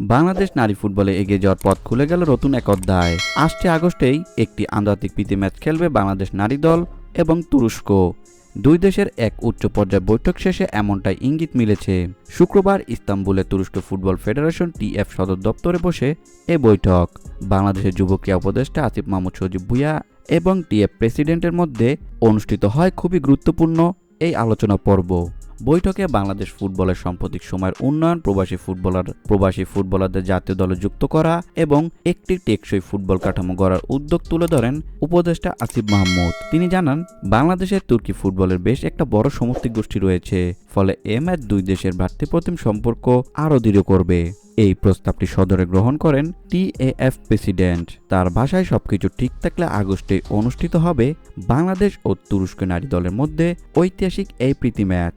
বাংলাদেশ নারী ফুটবলে এগিয়ে যাওয়ার পথ খুলে গেল নতুন এক অধ্যায়। আসছে আগস্টেই একটি আন্তর্জাতিক প্রীতি ম্যাচ খেলবে বাংলাদেশ নারী দল এবং তুরস্ক। দুই দেশের এক উচ্চ পর্যায়ে বৈঠক শেষে এমনটাই ইঙ্গিত মিলেছে। শুক্রবার ইস্তাম্বুলে তুরস্ক ফুটবল ফেডারেশন টিএফ সদর দপ্তরে বসে এ বৈঠক। বাংলাদেশের যুব উপদেষ্টা আসিফ মাহমুদ সজিব ভুইয়া এবং টিএফ প্রেসিডেন্টের মধ্যে অনুষ্ঠিত হয় খুবই গুরুত্বপূর্ণ এই আলোচনা পর্ব। বৈঠকে বাংলাদেশ ফুটবলের সাম্প্রতিক সময়ের উন্নয়ন, প্রবাসী ফুটবলার প্রবাসী ফুটবলারদের জাতীয় দলে যুক্ত করা এবং একটি টেকসই ফুটবল কাঠামো গড়ার উদ্যোগ তুলে ধরেন উপদেষ্টা আসিফ মাহমুদ। তিনি জানান, বাংলাদেশের তুর্কি ফুটবলের বেশ একটা বড় সমর্থিক গোষ্ঠী রয়েছে, ফলে এ ম্যাচ দুই দেশের ভ্রাতৃপ্রতিম সম্পর্ক আরও দৃঢ় করবে। এই প্রস্তাবটি সদরে গ্রহণ করেন টিএএফ প্রেসিডেন্ট। তার ভাষায় সবকিছু ঠিক থাকলে আগস্টে অনুষ্ঠিত হবে বাংলাদেশ ও তুরস্ক নারী দলের মধ্যে ঐতিহাসিক এই প্রীতি ম্যাচ।